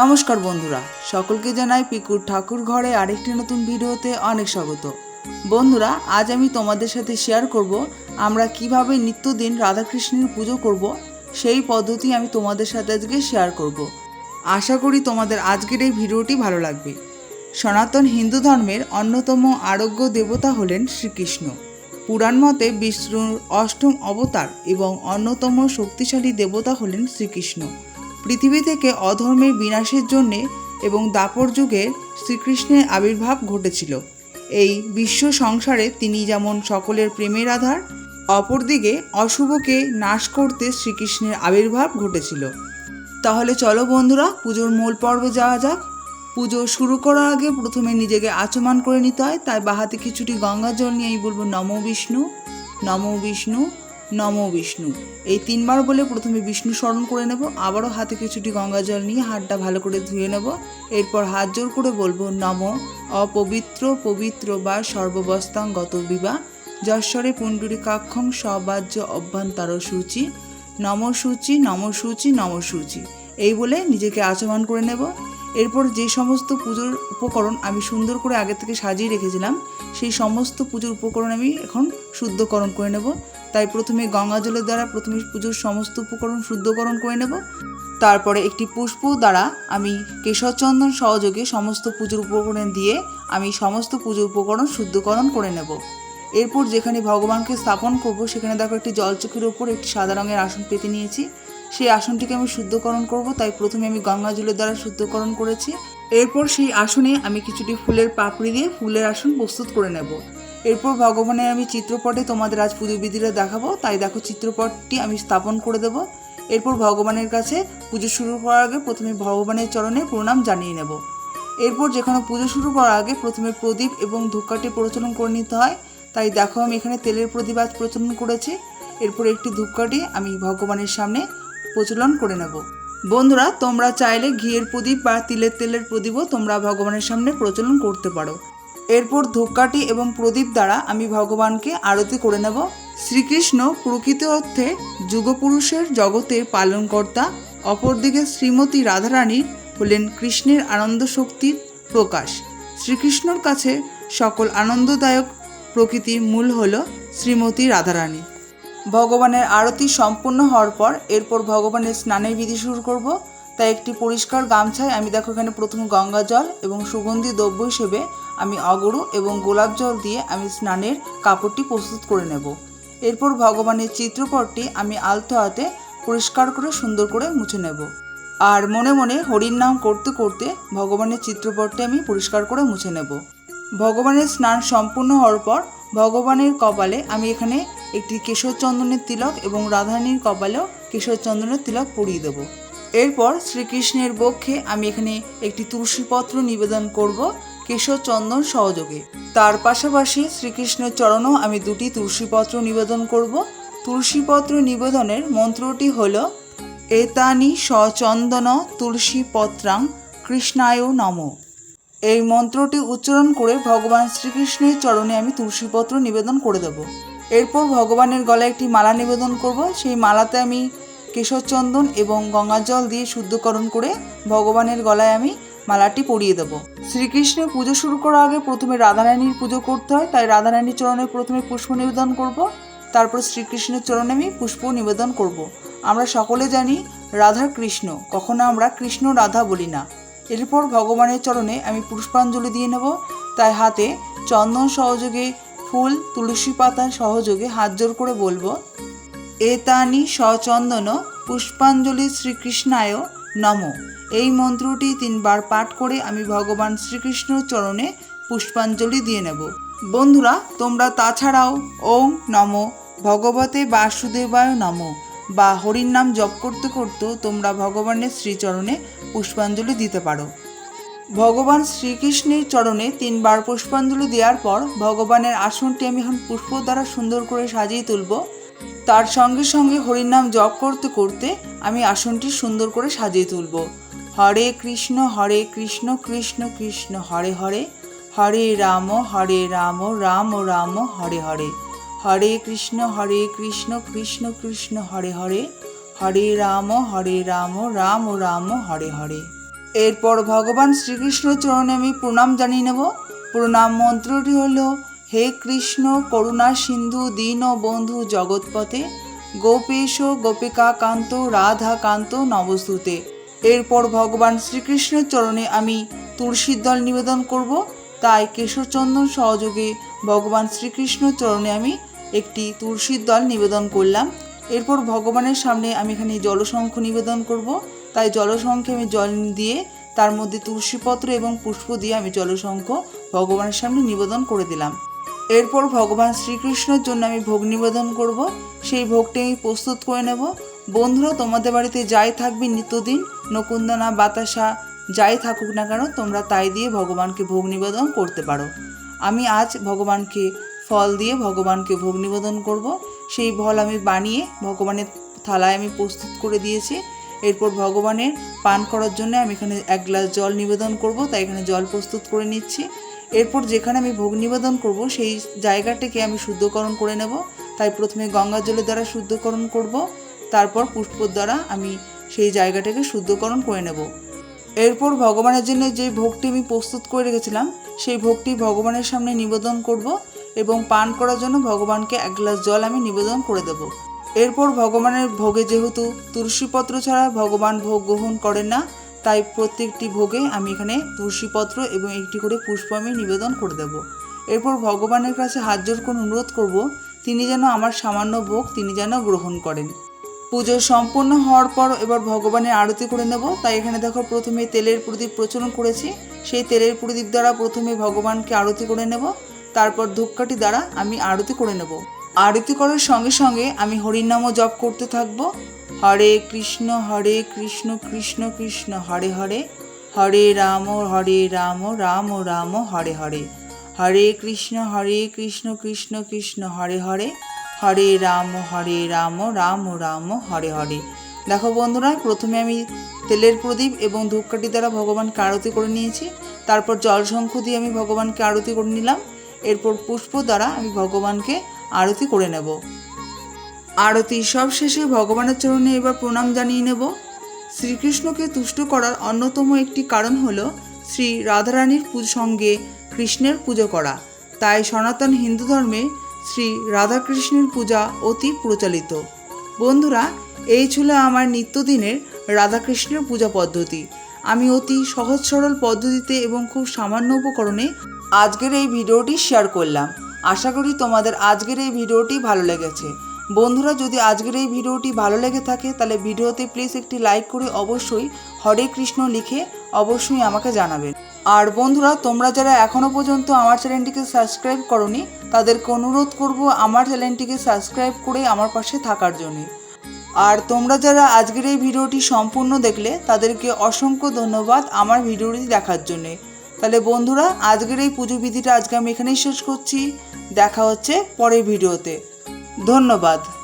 নমস্কার বন্ধুরা, সকলকে জানাই পিকুর ঠাকুর ঘরে আরেকটি নতুন ভিডিওতে অনেক স্বাগত। বন্ধুরা, আজ আমি তোমাদের সাথে শেয়ার করব আমরা কীভাবে নিত্যদিন রাধাকৃষ্ণের পুজো করব, সেই পদ্ধতি আমি তোমাদের সাথে আজকে শেয়ার করব। আশা করি তোমাদের আজকের এই ভিডিওটি ভালো লাগবে। সনাতন হিন্দু ধর্মের অন্যতম আরোগ্য দেবতা হলেন শ্রীকৃষ্ণ। পুরাণ মতে বিষ্ণুর অষ্টম অবতার এবং অন্যতম শক্তিশালী দেবতা হলেন শ্রীকৃষ্ণ। পৃথিবী থেকে অধর্মের বিনাশের জন্যে এবং দাপর যুগে শ্রীকৃষ্ণের আবির্ভাব ঘটেছিল। এই বিশ্ব সংসারে তিনি যেমন সকলের প্রেমের আধার, অপরদিকে অশুভকে নাশ করতে শ্রীকৃষ্ণের আবির্ভাব ঘটেছিল। তাহলে চলো বন্ধুরা, পুজোর মূল পর্বে যাওয়া যাক। পুজো শুরু করার আগে প্রথমে নিজেকে আচমান করে নিতে হয়। তাই বাহাতে কিছুটি গঙ্গা জল নিয়ে আমি বলব নম বিষ্ণু নম বিষ্ণু। নম বিষ্ণু। এই তিনবার বলে প্রথমে বিষ্ণু স্মরণ করে নেব, আবারও হাতে কিছুটি গঙ্গা জল নিয়ে হাতটা ভালো করে ধুয়ে নেব। এরপর হাত জোর করে বলব, নম। অপবিত্র, পবিত্র বা সর্ববস্তাঙ্গত বিবাহ যশ্বরে পুণ্ডরিকাক্ষং সবাজ্য অভ্যন্তর সূচি নম সূচি নম সূচি নম সূচি। এই বলে নিজেকে আচমান করে নেব। এরপর যে সমস্ত পুজোর উপকরণ আমি সুন্দর করে আগে থেকে সাজিয়ে রেখেছিলাম, সেই সমস্ত পুজোর উপকরণ আমি এখন শুদ্ধকরণ করে নেব। তাই প্রথমে গঙ্গা জলের দ্বারা প্রথমে পুজোর সমস্ত উপকরণ শুদ্ধকরণ করে নেব। তারপরে একটি পুষ্প দ্বারা আমি কেশরচন্দন সহযোগে সমস্ত পুজোর উপকরণ দিয়ে আমি সমস্ত পুজোর উপকরণ শুদ্ধকরণ করে নেব। এরপর যেখানে ভগবানকে স্থাপন করব, সেখানে দেখো একটি জলচকির ওপর একটি সাদা রঙের আসন পেতে নিয়েছি। সেই আসনটিকে আমি শুদ্ধকরণ করব, তাই প্রথমে আমি গঙ্গা জলের দ্বারা শুদ্ধকরণ করেছি। এরপর সেই আসনে আমি কিছুটি ফুলের পাপড়ি দিয়ে ফুলের আসন প্রস্তুত করে নেব। এরপর ভগবানের আমি চিত্রপটে তোমাদের আজ পুজো বিধিটা দেখাবো, তাই দেখো চিত্রপটটি আমি স্থাপন করে দেব। এরপর ভগবানের কাছে পুজো শুরু করার আগে প্রথমে ভগবানের চরণে প্রণাম জানিয়ে নেব। এরপর যেখানে পুজো শুরু করার আগে প্রথমে প্রদীপ এবং ধূপকাঠি প্রচলন করে নিতে হয়, তাই দেখো আমি এখানে তেলের প্রদীপ আজ প্রচলন করেছি। এরপর একটি ধূপকাঠি আমি ভগবানের সামনে প্রচলন করে নেব। বন্ধুরা, তোমরা চাইলে ঘিয়ের প্রদীপ বা তিলের তেলের প্রদীপও তোমরা ভগবানের সামনে প্রচলন করতে পারো। এরপর ধূপকাঠি এবং প্রদীপ দ্বারা আমি ভগবানকে আরতি করে নেব। শ্রীকৃষ্ণ প্রকৃত অর্থে যুগপুরুষের জগতের পালনকর্তা, অপরদিকে শ্রীমতী রাধারানী হলেন কৃষ্ণের আনন্দ শক্তির প্রকাশ। শ্রীকৃষ্ণর কাছে সকল আনন্দদায়ক প্রকৃতির মূল হল শ্রীমতী রাধারানী। ভগবানের আরতি সম্পূর্ণ হওয়ার পর এরপর ভগবানের স্নানের বিধি শুরু করব। তাই একটি পরিষ্কার গামছায় আমি দেখো এখানে প্রথম গঙ্গা জল এবং সুগন্ধি দ্রব্য হিসেবে আমি অগরু এবং গোলাপ জল দিয়ে আমি স্নানের কাপড়টি প্রস্তুত করে নেব। এরপর ভগবানের চিত্রপটটি আমি আলতো হাতে পরিষ্কার করে সুন্দর করে মুছে নেব। আর মনে মনে হরির নাম করতে করতে ভগবানের চিত্রপটটি আমি পরিষ্কার করে মুছে নেব। ভগবানের স্নান সম্পূর্ণ হওয়ার পর ভগবানের কপালে আমি এখানে একটি কেশর চন্দনের তিলক এবং রাধারানীর কপালেও কেশর চন্দনের তিলক পরিয়ে দেব। এরপর শ্রীকৃষ্ণের বক্ষে আমি এখানে একটি তুলসীপত্র নিবেদন করব কেশর চন্দন সহযোগে। তার পাশাপাশি শ্রীকৃষ্ণের চরণেও আমি দুটি তুলসীপত্র নিবেদন করব। তুলসীপত্র নিবেদনের মন্ত্রটি হল, এতানি সচন্দন তুলসী পত্রাং কৃষ্ণায় নম। এই মন্ত্রটি উচ্চারণ করে ভগবান শ্রীকৃষ্ণের চরণে আমি তুলসীপত্র নিবেদন করে দেব। এরপর ভগবানের গলায় একটি মালা নিবেদন করব। সেই মালাতে আমি কেশরচন্দন এবং গঙ্গা জল দিয়ে শুদ্ধকরণ করে ভগবানের গলায় আমি মালাটি পরিয়ে দেব। শ্রীকৃষ্ণের পুজো শুরু করার আগে প্রথমে রাধারানীর পুজো করতে হয়। তাই রাধারানীর চরণে প্রথমে পুষ্প নিবেদন করব। তারপর শ্রীকৃষ্ণের চরণে আমি পুষ্প নিবেদন করব। আমরা সকলে জানি রাধা কৃষ্ণ কখনো আমরা কৃষ্ণ রাধা বলি না। এরপর ভগবানের চরণে আমি পুষ্পাঞ্জলি দিয়ে নেব। তাই হাতে চন্দন সহযোগে, ফুল, তুলসী পাতা সহযোগে হাত জোর করে বলব, এতানি সচন্দন পুষ্পাঞ্জলি শ্রীকৃষ্ণায় নম। এই মন্ত্রটি তিনবার পাঠ করে আমি ভগবান শ্রীকৃষ্ণ চরণে পুষ্পাঞ্জলি দিয়ে নেব। বন্ধুরা, তোমরা তাছাড়াও ওম নম, ভগবতে বাসুদেবায় নম। বা হরির নাম জপ করতে করতেও তোমরা ভগবানের শ্রীচরণে পুষ্পাঞ্জলি দিতে পারো। ভগবান শ্রীকৃষ্ণের চরণে তিনবার পুষ্পাঞ্জলি দেওয়ার পর ভগবানের আসনটি আমি এখন পুষ্প দ্বারা সুন্দর করে সাজিয়ে তুলব। তার সঙ্গে সঙ্গে হরিনাম জপ করতে করতে আমি আসনটি সুন্দর করে সাজিয়ে তুলব। হরে কৃষ্ণ হরে কৃষ্ণ কৃষ্ণ কৃষ্ণ, হরে হরে। হরে রাম হরে রাম রাম রাম, হরে হরে। হরে কৃষ্ণ হরে কৃষ্ণ কৃষ্ণ কৃষ্ণ, হরে হরে। হরে রাম হরে রাম রাম রাম, হরে হরে। এরপর ভগবান শ্রীকৃষ্ণের চরণে আমি প্রণাম জানিয়ে নেব। প্রণাম মন্ত্রটি হল, হে কৃষ্ণ, করুণা সিন্ধু, দীন বন্ধু জগৎপথে। গোপেশ গোপিকা কান্ত রাধা কান্ত নবস্তুতে এরপর ভগবান শ্রীকৃষ্ণের চরণে আমি তুলসীর দল নিবেদন করব। তাই কেশরচন্দন সহযোগে ভগবান শ্রীকৃষ্ণের চরণে আমি একটি তুলসীর দল নিবেদন করলাম। এরপর ভগবানের সামনে আমি এখানে জলশঙ্খ নিবেদন করব। তাই জলশঙ্খে আমি জল দিয়ে তার মধ্যে তুলসীপত্র এবং পুষ্প দিয়ে আমি জলশঙ্খ ভগবানের সামনে নিবেদন করে দিলাম। এরপর ভগবান শ্রীকৃষ্ণের জন্য আমি ভোগ নিবেদন করব। সেই ভোগটি আমি প্রস্তুত করে নেব। বন্ধুরা, তোমাদের বাড়িতে যাই থাকবে নিত্যদিন, নকুন্দনা, বাতাসা, যাই থাকুক না কেন, তোমরা তাই দিয়ে ভগবানকে ভোগ নিবেদন করতে পারো। আমি আজ ভগবানকে ফল দিয়ে ভগবানকে ভোগ নিবেদন করব। সেই ফল আমি বানিয়ে ভগবানের থালায় আমি প্রস্তুত করে দিয়েছি। এরপর ভগবানের পান করার জন্য আমি এখানে এক গ্লাস জল নিবেদন করব, তাই এখানে জল প্রস্তুত করে নিচ্ছি। এরপর যেখানে আমি ভোগ নিবেদন করব, সেই জায়গাটিকে আমি শুদ্ধকরণ করে নেব। তাই প্রথমে গঙ্গা জলের দ্বারা শুদ্ধকরণ করব, তারপর পুষ্পর দ্বারা আমি সেই জায়গাটাকে শুদ্ধকরণ করে নেব। এরপর ভগবানের জন্য যে ভোগটি আমি প্রস্তুত করে রেখেছিলাম, সেই ভোগটি ভগবানের সামনে নিবেদন করব। এবং পান করার জন্য ভগবানকে এক গ্লাস জল আমি নিবেদন করে দেব। এরপর ভগবানের ভোগে যেহেতু তুলসীপত্র ছাড়া ভগবান ভোগ গ্রহণ করেন না, তাই প্রত্যেকটি ভোগে আমি এখানে তুলসীপত্র এবং একটি করে পুষ্প আমি নিবেদন করে দেব। এরপর ভগবানের কাছে হাত জোর করে অনুরোধ করব, তিনি যেন আমার সামান্য ভোগ তিনি যেন গ্রহণ করেন। পুজো সম্পূর্ণ হওয়ার পর এবার ভগবানের আরতি করে নেব। তাই এখানে দেখো প্রথমে তেলের প্রদীপ প্রচলন করেছি। সেই তেলের প্রদীপ দ্বারা প্রথমে ভগবানকে আরতি করে নেব। তারপর ধূপকাঠি দ্বারা আমি আরতি করে নেব। আরতি করার সঙ্গে সঙ্গে আমি হরিনামও জপ করতে থাকব। হরে কৃষ্ণ হরে কৃষ্ণ কৃষ্ণ কৃষ্ণ, হরে হরে। হরে রাম হরে রাম রাম রাম, হরে হরে। হরে কৃষ্ণ হরে কৃষ্ণ কৃষ্ণ কৃষ্ণ, হরে হরে। হরে রাম হরে রাম রাম রাম, হরে হরে। দেখো বন্ধুরা, প্রথমে আমি তেলের প্রদীপ এবং ধূপকাঠি দ্বারা ভগবানকে আরতি করে নিয়েছি। তারপর জলশঙ্খ দিয়ে আমি ভগবানকে আরতি করে নিলাম। এরপর পুষ্প দ্বারা আমি ভগবানকে আরতি করে নেব। আরতি সব শেষে ভগবানের চরণে এবার প্রণাম জানিয়ে নেব। শ্রীকৃষ্ণকে তুষ্ট করার অন্যতম একটি কারণ হল শ্রী রাধারানীর সঙ্গে কৃষ্ণের পুজো করা। তাই সনাতন হিন্দু ধর্মে শ্রী রাধাকৃষ্ণের পূজা অতি প্রচলিত। বন্ধুরা, এই ছিল আমার নিত্যদিনের রাধাকৃষ্ণের পূজা পদ্ধতি। আমি অতি সহজ সরল পদ্ধতিতে এবং খুব সামান্য উপকরণে আজকের এই ভিডিওটি শেয়ার করলাম। আশা করি তোমাদের আজকের এই ভিডিওটি ভালো লেগেছে। বন্ধুরা, যদি আজকের এই ভিডিওটি ভালো লেগে থাকে, তাহলে ভিডিওতে প্লিজ একটি লাইক করে অবশ্যই হরে কৃষ্ণ লিখে অবশ্যই আমাকে জানাবেন। আর বন্ধুরা, তোমরা যারা এখনও পর্যন্ত আমার চ্যানেলটিকে সাবস্ক্রাইব করনি, তাদেরকে অনুরোধ করব আমার চ্যানেলটিকে সাবস্ক্রাইব করে আমার পাশে থাকার জন্য। আর তোমরা যারা আজকের এই ভিডিওটি সম্পূর্ণ দেখলে, তাদেরকে অসংখ্য ধন্যবাদ আমার ভিডিওটি দেখার জন্যে। তাহলে বন্ধুরা, আজকের এই পুজো বিধিটা আজকে আমি এখানেই শেষ করছি। দেখা হচ্ছে পরের ভিডিওতে। ধন্যবাদ।